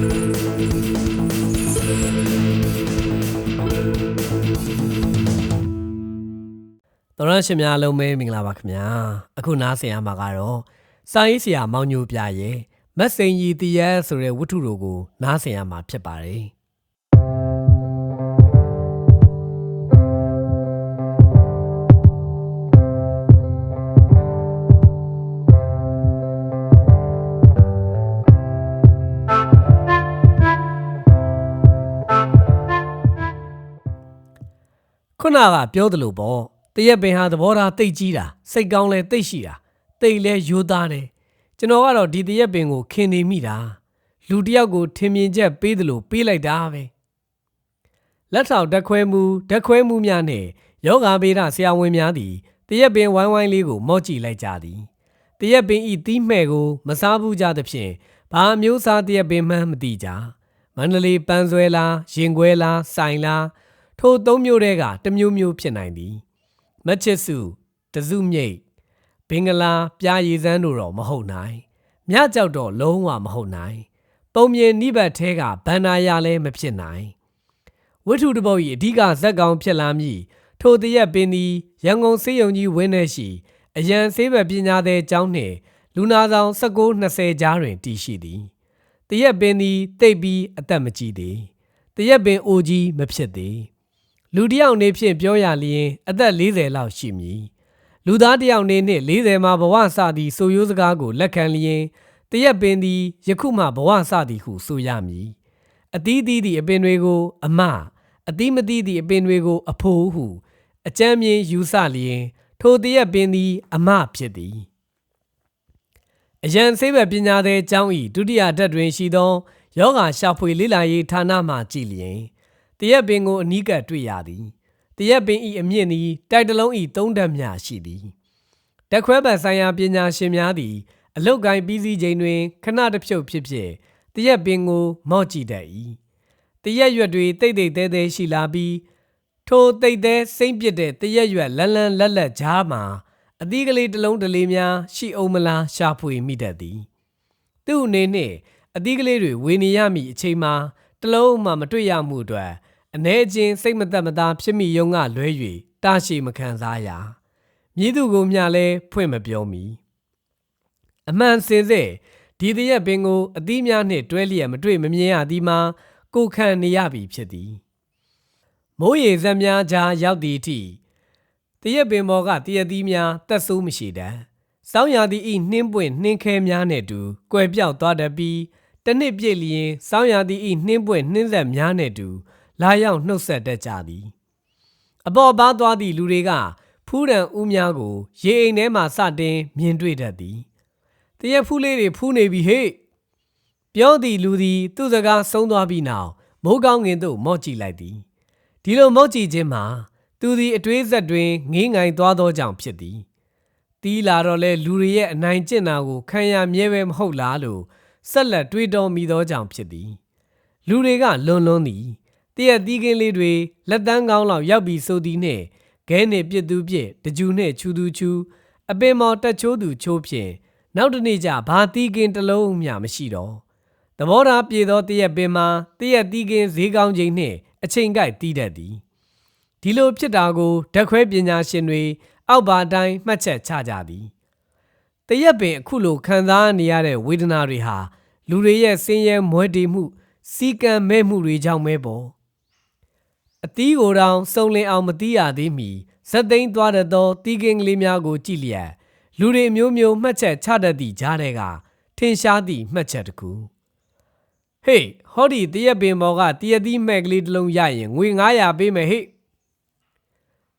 တော်ရရှင်များလုံးပဲမင်္ဂလာပါခင်ဗျာအခုနားဆင်ရမှာကတော့စာရေးဆရာမောင်ညိုပြရဲ့မက်စိန်ကြီးတည်ရဲဆိုတဲ့ဝတ္ထုတို့ကိုနားဆင်ရမှာဖြစ်ပါတယ် နကပြောသလိုပေါ့တရက်ပင်ဟာသဘောထားတိတ်ကြီးတာစိတ်ကောင်းလဲတိတ်ရှိတာတိတ်လဲရိုးသားတယ်ကျွန်တော်ကတော့ဒီတရက်ပင်ကိုခင်နေမိတာလူတစ်ယောက်ကိုထင်မြင်ချက်ပေးသလိုပေးလိုက်တာပဲလက်ထောက်ဓာတ်ခွဲမှုဓာတ်ခွဲမှုများနဲ့ယောဂဗေဒဆရာဝန်များသည်တရက်ပင်ဝိုင်းဝိုင်းလေးကိုမော့ကြည့်လိုက်ကြသည်တရက်ပင်ဤတီးမှဲ့ကိုမစားဘူးကြသဖြင့်ဘာမျိုးစားတရက်ပင်မှန်းမသိကြမန္တလေးပန်းဆွဲလားရင်ခွဲလားစိုင်လား ထိုသုံးမျိုးတည်းကတစ်မျိုးမျိုးဖြစ်နိုင်သည်မချစ်စုတစုမြိတ်ဘင်္ဂလားပြားရည်စမ်းတို့တော့မဟုတ်နိုင်မြကြောက်တော့လုံးဝမဟုတ်နိုင် ပုံမြင်နိဗ္ဗတ်ထဲကဗန္နာရလည်းမဖြစ်နိုင်ဝိထုတပုတ်၏အဓိကဇက်ကောင်ဖြစ်လာမည်ထိုတရက်ပင်သည်ရန်ကုန်စေးရုံကြီးဝင်းထဲရှိအရန်ဆေးဘက်ပညာသည်ကျောင်းနှင့်လူနာဆောင်19 20ကြားတွင်တည်ရှိသည်တရက်ပင်သည်တိတ်ပြီးအသက်မကြီးသည်တရက်ပင်အိုကြီးမဖြစ်သည် လူတစ်ယောက်နေဖြင့်ပြောရလျင်အသက်40လောက်ရှိမည်လူသားတစ်ယောက်နေနှင့်40မှာဘဝစသည်ဆိုရိုးစကားကိုလက်ခံလျင်တရက်ပင်သည်ယခုမှဘဝစသည်ဟုဆိုရမည်အသီးသီးသည့်အပင်တွေကို အမအသီးမသီးသည့်အပင်တွေကို အဖိုးဟု အကြမ်းမြင်ယူဆလျင် ထိုတရက်ပင်သည် အမဖြစ်သည်အရန်ဆေးဘက်ပညာသည်ကျောင်း၏ဒုတိယဓာတ်တွင်ရှိသောယောဂါရှာဖွေလေ့လာရေးဌာနမှကြည်လျင် တရက်ပင်ကိုအနီးကပ်တွေ့ရသည်တရက်ပင်ဤအမြင့်သည်တိုက်တလုံးဤသုံးဓာတ်မြရှိသည်တက်ခွဲပံဆိုင်ရာပညာရှင်များသည်အလုတ်ကိုင်းပြီးစီးချိန်တွင်ခဏတစ်ဖြုတ်ဖြစ်ဖြစ်တရက်ပင်ကို မော့ကြည့်တတ်၏တရက်ရွက်တွေတိတ်တိတ်သေးသေးရှိလာပြီးထိုတိတ်သေးစိမ့်ပစ်တဲ့တရက်ရွက်လန်းလန်းလက်လက်ကြားမှာအသီးကလေးတစ်လုံးတစ်လေးများရှိအောင်မလားရှာဖွေမိတတ်သည်သူ့အနေနဲ့အသီးကလေးတွေဝေနေရမည့်အချိန်မှာတစ်လုံးမှမတွေ့ရမှုအတွက် အ ਨੇ ချင်းစိတ်မသက်မသာဖြစ်မိယုံကလွဲ၍တာရှိမခံစားရမြည်သူကိုမျှလဲဖွင့်မပြောမီအမှန်စင်စစ်ဒီတရက်ပင်ကိုအသီးများနှင့်တွဲလျက်မတွေ့မမြင်ရသည်မှာကိုယ်ခံနေရပြီဖြစ်သည်မိုးရေစက်များကြားရောက်သည့်အထိတရက်ပင်ပေါ်ကတရက်သီးများတက်ဆိုးမရှိတတ်စောင်းရာသီဤနှင်းပွင့်နှင်းခဲများနှင့်တူကွယ်ပြောက်သွားတတ်ပြီးတစ်နှစ်ပြည့်လျင်စောင်းရာသီဤနှင်းပွင့်နှင်းဆက်များနှင့်တူ လာရောက်နှုတ်ဆက်တတ်ကြသည်အပေါ်ပါသွားသည့်လူတွေကဖူးရန်ဦးများကို ရေအိမ်ထဲမှစတင်မြင်တွေ့တတ်သည်တရက်ဖူးလေးတွေဖူးနေပြီဟေ့ပြောသည့်လူသည် သူ့စကားဆုံးသွားပြီးနောက်မိုးကောင်းငင်သို့မော့ကြည့်လိုက်သည်ဒီလိုမော့ကြည့်ခြင်းမှာ သူသည်အတွေးဆက်တွင်ငေးငိုင်သွားသောကြောင့်ဖြစ်သည်တီးလာတော့လဲလူတွေရဲ့အနိုင်ကျင့်တာကိုခံရမြဲပဲမဟုတ်လားလို့ဆက်လက်တွေးတောမိသောကြောင့်ဖြစ်သည် လူတွေကလွန်လွန်းသည် တရက်သီးကင်းလေးတွေလက်တန်းကောင်းလောက်ရောက်ပြီးဆိုသည်နှင့်ခဲနှင့်ပြစ်သူပြစ်တကြူနှင့်ချူသူချူအပင်မော်တက်ချိုးသူချိုးဖြင့်နောက်တစ်နေ့ကျဘာသီးကင်းတစ်လုံးမျှမရှိတော့သဘောထားပြေသောတရက်ပင်မှာတရက်သီးကင်းဈေးကောင်းချိန်နှင့်အချိန်ကိုက်တီးတတ်သည်ဒီလိုဖြစ်တာကိုဓာတ်ခွဲပညာရှင်တွေအောက်ပါတိုင်းမှတ်ချက်ချကြသည်တရက်ပင်အခုလိုခံစားနေရတဲ့ဝေဒနာတွေဟာလူတွေရဲ့ဆင်းရဲမွဲတေမှုစီကံမဲ့မှုတွေကြောင့်ပဲပေါ့ အသီးကိုယ်တောင်စုံလင်အောင်မသိရသေးမီဇက်သိန်းသွားတတ်သောတီးကင်းကလေးများကိုကြည့်လျက်လူတွေမျိုးမျိုးမှတ်ချက်ချတတ်သည့်ကြားတဲ့ကထင်ရှားသည့်မှတ်ချက်တစ်ခုဟေးဟောဒီတရက်ပင်ပေါ်ကတရက်သီးမှဲ့ကလေးတစ်လုံးရရင်ငွေ900ပေးမယ်ဟေ့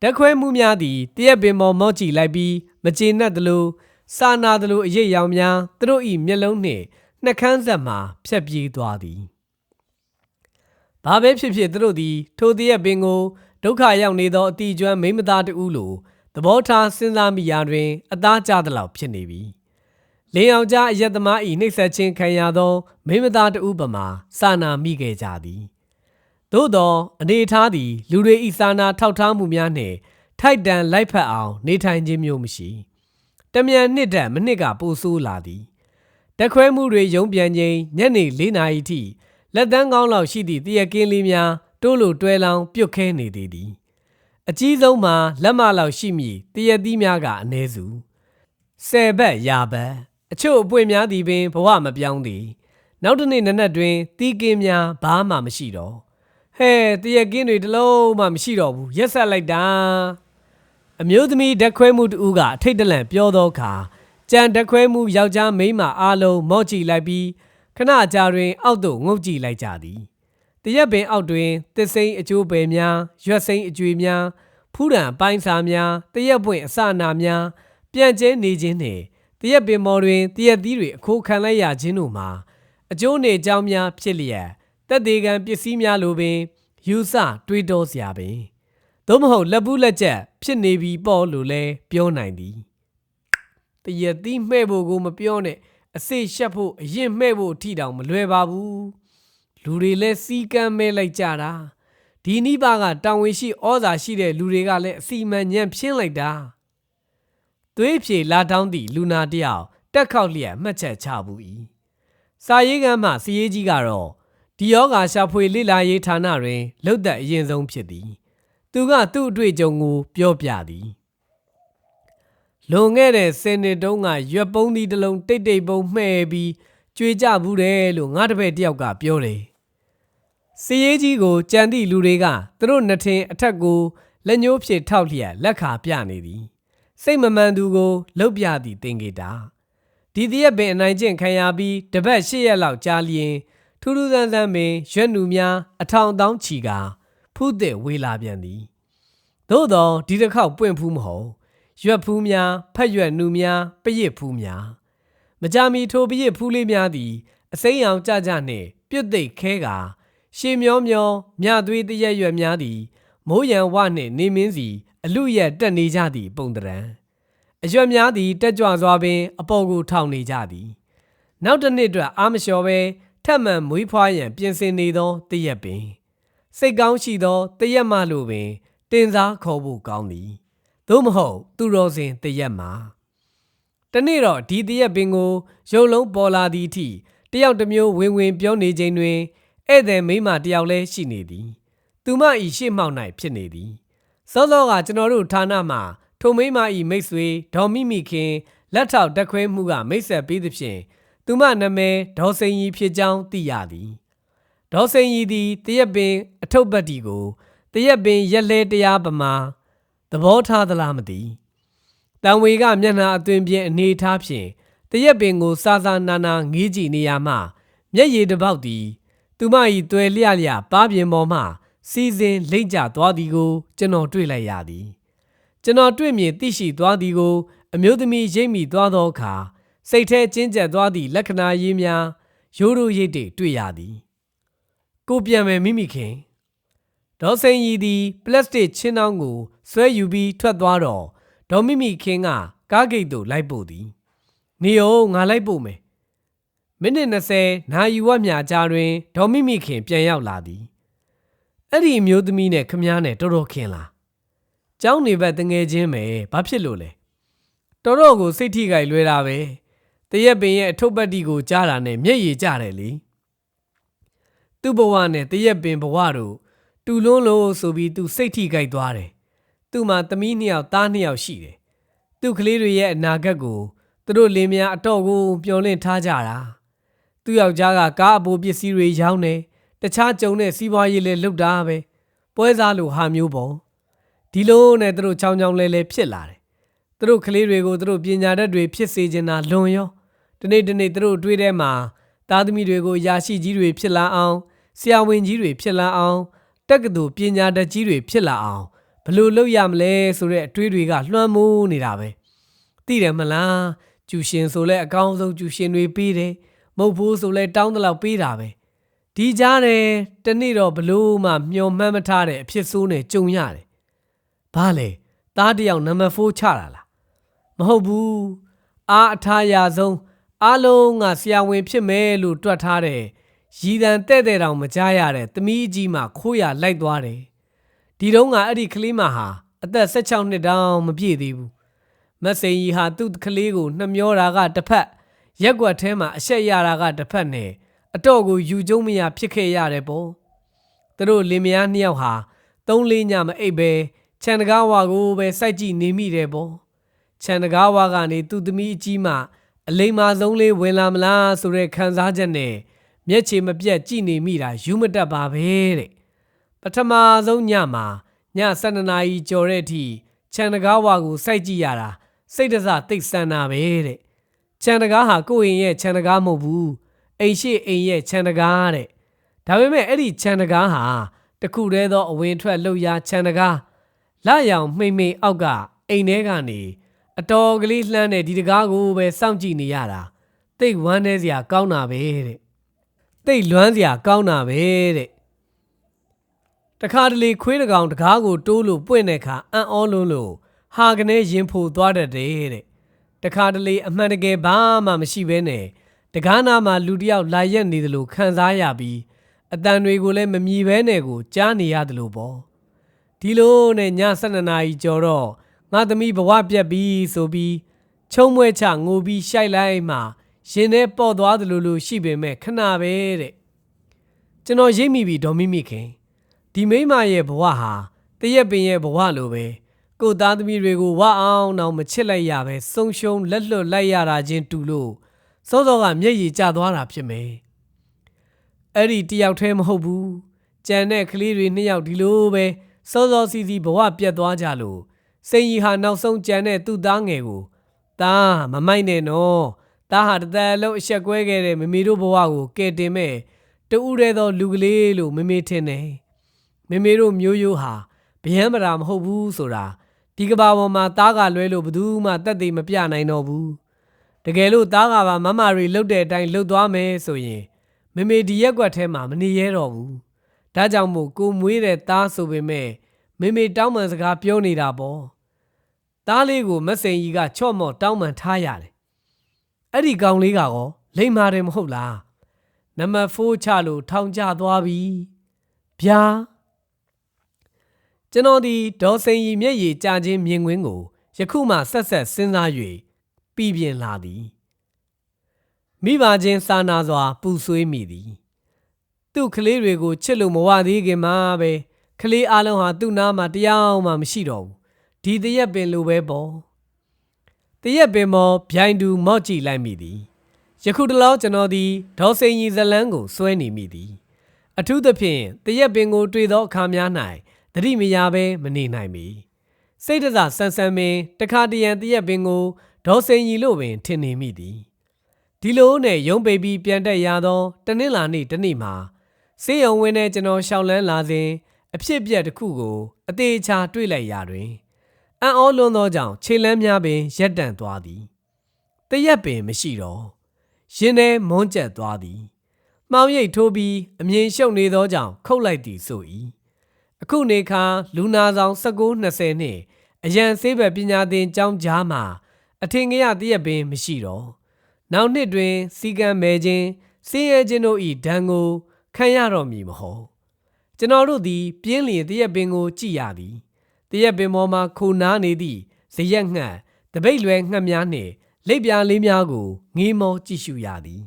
တက်ခွဲမှုများသည်တရက်ပင်ပေါ်မော့ကြည့်လိုက်ပြီးမကျေနပ်သလိုစာနာသလိုအရေးရောင်များသူတို့၏မျက်လုံးနှင့်နှကန်းဆက်မှဖြတ်ပြေးသွားသည် ဘာပဲဖြစ်ဖြစ်သူတို့သည်ထိုတရက်ပင်ကိုဒုက္ခရောက်နေသောအတီကျွမ်းမိမသားတဦးလိုသဘောထားစဉ်းစားမိရာတွင် အသားကျသလောက်ဖြစ်နေပြီလင်းအောင်ကြားအယက်သမား၏နှိပ်စက်ခြင်းခံရသော မိမသားတဦးပမာစာနာမိခဲ့ကြသည်သို့သောအနေထားသည် လူတွေ၏စာနာထောက်ထားမှုများနှင့်ထိုက်တန်လိုက်ဖက်အောင် နေထိုင်ခြင်းမျိုးမရှိတမြန်နှစ်တက်မနှစ်ကပိုဆိုးလာသည်တက်ခွဲမှုတွေရုံးပြန်ချိန်ညနေ၄နာရီထိ လက်တန်းကောင်းလောက်ရှိသည့်တရကင်းလေးများတိုးလိုတွဲလောင်းပြုတ်ခဲနေသေးသည်အကြီးဆုံးမှာလက်မလောက်ရှိမည်တရသီးများကအနည်းစုဆယ်ဘက်ရာဘက်အချို့အပွင့်များသည်ပင်ဘဝမပြောင်းသည်နောက်တစ်နေ့နနက်တွင်တီးကင်းများဘာမှမရှိတော့ဟဲ့တရကင်းတွေတစ်လုံးမှမရှိတော့ဘူးရက်ဆက်လိုက်တာအမျိုးသမီးဓာတ်ခွဲမှုတူကအထိတ်တလန့်ပြောသောအခါကြံဓာတ်ခွဲမှုယောက်ျားမိန်းမအားလုံးမော့ကြည့်လိုက်ပြီး ခဏကြာတွင် အောက်သို့ငုတ်ကြည့်လိုက်ကြသည်တရက်ပင်အောက်တွင်သစ်စိမ်းအကျိုးပယ်များရွက်စိမ်းအကျွေများဖူးရန်အပိုင်းစာများတရက်ပွင့်အစနာများပြန့်ကျဲနေခြင်းနှင့်တရက်ပင်မော်တွင်တရက်သီးတွေအခိုးခံလိုက်ရခြင်းတို့မှာအကျိုးနေအကြောင်းများဖြစ်လျက်တက်သေးကံပစ္စည်းများလိုပင် ယူဆတွေးတောစရာပင်သို့မဟုတ်လက်ဘူးလက်ချက်ဖြစ်နေပြီပေါ့လို့လဲပြောနိုင်သည်တရသီးမှဲ့ဖို့ကိုမပြောနဲ့ အစိရှက်ဖို့အရင်မှဲ့ဖို့အထိတောင်မလွယ်ပါဘူးလူတွေလဲစီကမ်းမဲလိုက်ကြတာဒီနိဗ္ဗာန်ကတောင်ဝင်ရှိဩဇာရှိတဲ့လူတွေကလည်းအစီမံညံဖြင်းလိုက်တာသွေးဖြေလာတောင်းသည့်လူနာတယောက်တက်ခောက်လျက်မှတ်ချက်ချဘူး၏စာရေးကမ်းမှစီရေးကြီးကတော့ဒီယောဂါရှာဖွေလိလာရေးဌာနတွင်လုတ်သက်အရင်ဆုံးဖြစ်သည် သူကသူ့အတွေ့အကြုံကိုပြောပြသည် လွန်ခဲ့တဲ့10နှစ်တုန်းကရွက်ပုံးသီးတစ်လုံးတိတ်တိတ်ပုံးမှဲ့ပြီးကြွေကြဘူးတယ်လို့ငါတပည့်တယောက်ကပြောတယ်။စည်ရေးကြီးကိုကြံသည့်လူတွေကသူတို့နှစ်ထင်အထက်ကိုလက်ညှိုးဖြင့်ထောက်လျက်လက်ခါပြနေသည်။စိတ်မမှန်သူကိုလှုပ်ပြသည့်တင်ကေတာဒီတရက်ပင်အနိုင်ကျင့်ခံရပြီးတပတ်၈ရက်လောက်ကြာလျင်ထူးထူးဆန်းဆန်းပင်ရွက်နူများအထောင်တောင်းချီကာဖုသည့်ဝေလာပြန်သည်သို့သောဒီတစ်ခေါက်ပွင့်ဖူးမဟုတ် ရွက်ဖူးများဖက်ရွက်နူများပရစ်ဖူးများမကြမီထိုပရစ်ဖူးလေးများသည်အစိမ်းရောင်ကြကြနှင့်ပြွတ်သိပ်ခဲကာရှေမျောမျောမြသွေးတရက်ရွက်များသည်မိုးရန်ဝနှင့်နေမင်းစီအလူရက်တက်နေကြသည့်ပုံတရံအရွက်များသည်တက်ကြွစွာပင်အပေါ်ကိုထောင်နေကြသည် နောက်တစ်နှစ်အတွက်အာမလျှော်ပဲထပ်မံမွေးဖွားရန်ပြင်ဆင်နေသောတရက်ပင် စိတ်ကောင်းရှိသောတရက်မှလိုပင်တင်စားခေါ်ဖို့ကောင်းသည် သို့မဟုတ်သူတော်စင်တရက်မှာတနေ့တော့ဒီတရက်ပင်ကိုရုပ်လုံးပေါ်လာသည့်အထိတယောက်တစ်မျိုးဝင်ဝင်ပြောနေချိန်တွင်ဧည့်သည်မိန်းမတယောက်လည်းရှိနေသည် သူမဤရှေ့မှောက်၌ဖြစ်နေသည်စောစောကကျွန်တော်တို့ဌာနမှထုံမိန်းမဤမိတ်ဆွေဒေါ်မိမိခင်လက်ထောက်တက်ခွဲမှုကမိတ်ဆက်ပေးသဖြင့်သူမနာမည်ဒေါ်စိန်ရီဖြစ်ကြောင်းသိရသည်ဒေါ်စိန်ရီသည်တရက်ပင် အထုပ်ပတ်တီကိုတရက်ပင်ရက်လဲတရားပမာ သဘောထားသလားမသိတန်ဝေကမျက်နှာအသွင်ပြင်းအနေထားဖြင့်တရက်ပင်ကိုစားစားနာနာငေးကြည့်နေရမှမျက်ရည်တစ်ပေါက်သည်သူမ၏တွယ်လျလျပါးပြင်ပေါ်မှစီစဉ်လိမ့်ကျသွားသည်ကို ကျွန်တော်တွေ့လိုက်ရသည် ကျွန်တော်တွေ့မြင်သိရှိသွားသည်ကို အမျိုးသမီးရိပ်မိသွားသောအခါစိတ်ထဲကျဉ်ကျပ်သွားသည့်လက္ခဏာရေးများရိုးရိုးရိပ်တွေတွေ့ရသည် ကိုပြန်မယ်မိမိခင် ဒေါ်စိန်ရီသည်ပလတ်စတစ်ချင်းနှောင်းကိုဆွဲယူပြီးထွက်သွားတော့ဒေါ်မိမိခင်ကကားဂိတ်သို့လိုက်ပို့သည်နေအောင်ငါလိုက်ပို့မယ်မိနစ်20နာယူဝက်မြာကြာတွင်ဒေါ်မိမိခင်ပြန်ရောက်လာသည်အဲ့ဒီအမျိုးသမီးနဲ့ခမားနဲ့တော်တော်ခင်လားကျောင်းနေဘက်တငယ်ချင်းပဲဘာဖြစ်လို့လဲတော်တော်ကိုစိတ်ထိခိုက်လွဲတာပဲတရက်ပင်ရဲ့အထုပ်ပတ်တီကိုကြားတာနဲ့မျက်ရည်ကျတယ်လေသူ့ဘဝနဲ့တရက်ပင်ဘဝတို့ တူလွန်းလို့ဆိုပြီးသူစိတ်ထိခိုက်သွားတယ်သူ့မှာသမီးနှစ်ယောက်သားနှစ်ယောက်ရှိတယ်သူ့ကလေးတွေရဲ့အနာဂတ်ကိုသူတို့လင်းများအတော့ကိုမျောလင့်ထားကြတာသူ့ယောက်ျားကကားအပိုပစ္စည်းတွေရောင်းတယ်တခြားကြုံတဲ့စီးပွားရေးလည်းလုပ်တာပဲပွဲစားလိုဟာမျိုးပေါ့ဒီလိုနဲ့သူတို့ချောင်းချောင်းလဲလဲဖြစ်လာတယ်သူတို့ကလေးတွေကိုသူတို့ပညာတတ်တွေဖြစ်စေချင်တာလွန်ရောဒီနေ့ဒီနေ့သူတို့တွေးထဲမှာသားသမီးတွေကိုရာရှိကြီးတွေဖြစ်လာအောင်ဆရာဝန်ကြီးတွေဖြစ်လာအောင် တက္ကသိုလ်ပညာတတ်ကြီးတွေဖြစ်လာအောင်ဘယ်လိုလုပ်ရမလဲဆိုတဲ့အတွေးတွေကလွှမ်းမိုးနေတာပဲသိတယ်မလားကျူရှင်ဆိုလဲအကောင်းဆုံးကျူရှင်တွေပေးတယ်မဟုတ်ဘူးဆိုလဲတောင်းတလောက်ပေးတာပဲဒီကြားတယ်တနေ့တော့ဘလို့မှမျောမှန်းမထားတဲ့အဖြစ်ဆိုးနဲ့ကြုံရတယ်ဘာလဲသားတယောက်နံပါတ်4ချတာလားမဟုတ်ဘူးအားအထားရဆုံးအားလုံးကဆရာဝန်ဖြစ်မယ်လို့တွက်ထားတဲ့ ရည်တန်တဲ့တဲ့တောင်မကြားရတဲ့သမီးအကြီးမှခိုးရလိုက်သွားတယ်ဒီတုန်းကအဲ့ဒီကလေးမဟာအသက်16နှစ်တောင်မပြည့်သေးဘူးမတ်စိန်ကြီးဟာသူ့ကလေးကိုနှမျောတာကတစ်ဖက်ရက်ွက်ထဲမှာအဆက်ရတာကတစ်ဖက်နဲ့အတော့ကိုယူကျုံမရဖြစ်ခဲ့ရတယ်ပေါ့သူတို့လင်မယားနှစ်ယောက်ဟာသုံးလေးညမအိပ်ပဲခြံတကားဝါကိုပဲစိုက်ကြည့်နေမိတယ်ပေါ့ခြံတကားဝါကနေသူ့သမီးအကြီးမှအလိမ္မာဆုံးလေးဝင်လာမလားဆိုတဲ့ခံစားချက်နဲ့ မျက်ခြေမပြတ်ကြည့်နေမိတာယူမတက်ပါပဲတဲ့ပထမဆုံးညမှာည7နာရီကျော်တဲ့အထိခြံတကားဝါကိုစိုက်ကြည့်ရတာစိတ်တစတိတ်ဆန်တာပဲတဲ့ခြံတကားဟာကိုယ့်အိမ်ရဲ့ခြံတကားမဟုတ်ဘူးအိမ်ရှိအိမ်ရဲ့ခြံတကားတဲ့ဒါပေမဲ့အဲ့ဒီခြံတကားဟာတခုတည်းသောအဝင်ထွက်လှုပ်ရှားခြံတကားလာရောင်မှိမ့်မှိမ့်အောက်ကအိမ်ထဲကနေအတော်ကလေးလှမ်းတဲ့ဒီတကားကိုပဲစောင့်ကြည့်နေရတာတိတ်ဝမ်းနေစရာကောင်းတာပဲတဲ့ တိတ်လွမ်းစရာကောင်းတာပဲတဲ့တခါတလေခွေးတကောင်တကားကိုတိုးလို့ပွင့်တဲ့အခါအံ့ဩလုံးလို့ဟာကနေရင်ဖိုသွားတတ်တယ်တဲ့တခါတလေအမှန်တကယ်ဘာမှမရှိဘဲနဲ့တကားနာမှာလူတစ်ယောက်လာရက်နေသလိုခံစားရပြီးအတန်တွေကိုလည်းမမြည်ဘဲနဲ့ကိုကြားနေရတယ်လို့ပေါ့ဒီလိုနဲ့ည7နာရီကျော်တော့ငါသမီးဘဝပြက်ပြီဆိုပြီးချုံမွဲချငိုပြီးရှိုက်လိုက်မှ ရင်ထဲပေါ်သွားသလိုလိုရှိပေမဲ့ခဏပဲတဲ့ကျွန်တော်ရိပ်မိပြီဒေါ်မိမိခင်ဒီမိမရဲ့ဘဝဟာတရက်ပင်ရဲ့ဘဝလိုပဲကိုယ်သားသမီးတွေကိုဝအောင်အောင်မချစ်လိုက်ရပဲဆုံးရှုံးလက်လွတ်လိုက်ရတာချင်းတူလို့စောစောကမျက်ရည်ကျသွားတာဖြစ်မယ်အဲ့ဒီတယောက်တည်းမဟုတ်ဘူးကြံတဲ့ကလေးတွေနှစ်ယောက်ဒီလိုပဲစောစောစီစီဘဝပြတ်သွားကြလို့စိန်ကြီးဟာနောက်ဆုံးကြံတဲ့သူ့သားငယ်ကိုတားမမိုက်နဲ့နော် တားဟာတစ်သက်လုံးအဆက်ကွဲခဲ့တဲ့မမေတို့ဘဝကိုကယ်တင်မဲ့တူးရဲသောလူကလေးလို့မမေထင်တယ်မမေတို့မျိုးရိုးဟာဗျမ်းမတာမဟုတ်ဘူးဆိုတာဒီကဘာပေါ်မှာသားကလွဲလို့ဘယ်သူမှတက်သေးမပြနိုင်တော့ဘူးတကယ်လို့သားကပါမမရီလှုပ်တဲ့အတိုင်းလှုပ်သွားမယ်ဆိုရင်မမေဒီရက်ကွက်ထဲမှာမနေရတော့ဘူးဒါကြောင့်မို့ကိုမွေးတဲ့သားဆိုပေမဲ့မမေတောင်းပန်စကားပြောနေတာပေါ့သားလေးကိုမက်စိန်ကြီးကချော့မော့တောင်းပန်ထားရတယ် အဲ့ဒီကောင်လေးကရောလိမ္မာတယ်မဟုတ်လားနံပါတ်4ချလို့ထောင်ကျသွားပြီဗျာကျွန်တော်ဒီဒေါ်စိန်ရီမျက်ရည်ကျခြင်းမြင်ကွင်းကိုယခုမှဆက်ဆက်စဉ်းစား၍ပြည်ပြင်းလာသည်မိဘချင်းစာနာစွာ ပူဆွေးမိသည်သူ့ကလေးတွေကိုချစ်လို့မဝသေးခင်မှာပဲကလေးအလုံးဟာသူ့နားမှာတရားမှမရှိတော့ဘူးဒီတရက်ပင်လိုပဲပေါ့ တရက်ပင်မောဗျိုင်တူမော့ကြည့်လိုက်မိသည်ယခုတလောကျွန်တော်သည်ဒေါ်စိန်ရီဇလန်းကိုစွဲနေမိသည်အထူးသဖြင့်တရက်ပင်ကိုတွေ့သောအခါများ၌သတိမရဘဲမနေနိုင်မီစိတ်တစားဆန်းဆန်းပင်တခါတရံတရက်ပင်ကိုဒေါ်စိန်ကြီးလို့ပင်ထင်နေမိသည်ဒီလိုနဲ့ရုံးပေပြီးပြန်တက်ရသောတနင်္လာနေ့တနေ့မှာစေယုံဝင်းနဲ့ကျွန်တော်ရှောက်လန်းလာစဉ်အဖြစ်ပြက်တစ်ခုကိုအသေးချာတွေ့လိုက်ရာတွင် အံ့ဩလွန်းသောကြောင့်ခြေလမ်းများပင်ရက်တန့်သွားသည်တရက်ပင်မရှိတော့ရင်ထဲမွန်းကျက်သွားသည်မှောင်ရိပ်ထိုးပြီးအမြင်ရှုပ်နေသောကြောင့်ခုတ်လိုက်သည်ဆို၏အခုနေခါလူနာဆောင်1920နှင့်အရန်ဆေးဘက်ပညာသင်ကျောင်းကြားမှာအထင်ကရတရက်ပင်မရှိတော့နောက်နှစ်တွင် စီကံမဲခြင်းစင်းရဲခြင်းတို့၏ဒဏ်ကိုခံရတော့မည်မဟုတ်ကျွန်တော်တို့သည်ပြင်းလျင်တရက်ပင်ကိုကြည်ရသည် တရက်ပင်ပေါ်မှခိုနားနေသည့်ဇရက်ငှက်တပိတ်လွယ်ငှက်များနှင့်လက်ပြားလေးများကိုငေးမောကြည့်ရှုရသည်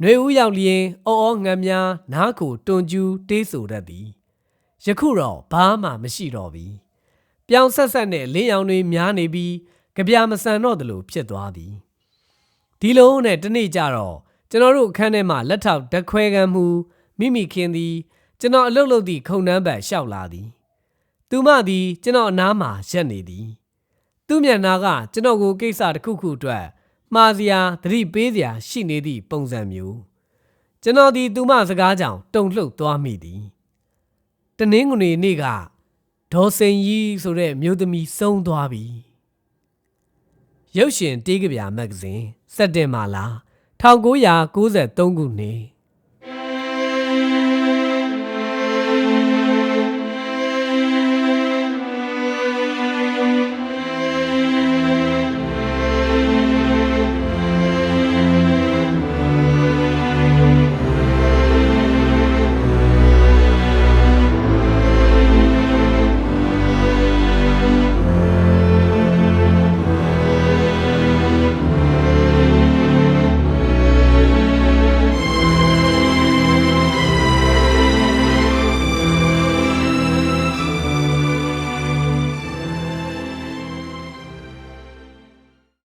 ຫນွေဦးရောက်လျင်အော်အော်ငှက်များနားကိုတွန်ကျူးတေးဆိုတတ်သည်ယခုတော့ဘာမှမရှိတော့ပြီပြောင်ဆက်ဆက်နဲ့လင်းရောင်တွေများနေပြီးကြပြာမဆန်တော့သလိုဖြစ်သွားသည်ဒီလိုနဲ့တနေ့ကျတော့ကျွန်တော်တို့အခန်းထဲမှာလက်ထောက်ဓခွဲကမ်းမှုမိမိခင်သည်ကျွန်တော်အလုပ်လုပ်သည့်ခုံနှန်းပံလျှောက်လာသည် သူမသည်ကျွန်တော်အနားမှာရက်နေသည်သူ့မျက်နှာကကျွန်တော်ကိုကိစ္စတစ်ခုခုအတွက်မှားစရာသတိပေးစရာရှိနေသည့်ပုံစံမျိုးကျွန်တော်သည်သူမစကားကြောင့်တုန်လှုပ်သွားမိသည်တနင်္ဂနွေနေ့ကဒေါ်စိန်ကြီးဆိုတဲ့မျိုးသမီးဆုံးသွားပြီရုပ်ရှင်တေးကဗျာမဂ္ဂဇင်းစက်တင်ဘာလ1993ခုနှစ်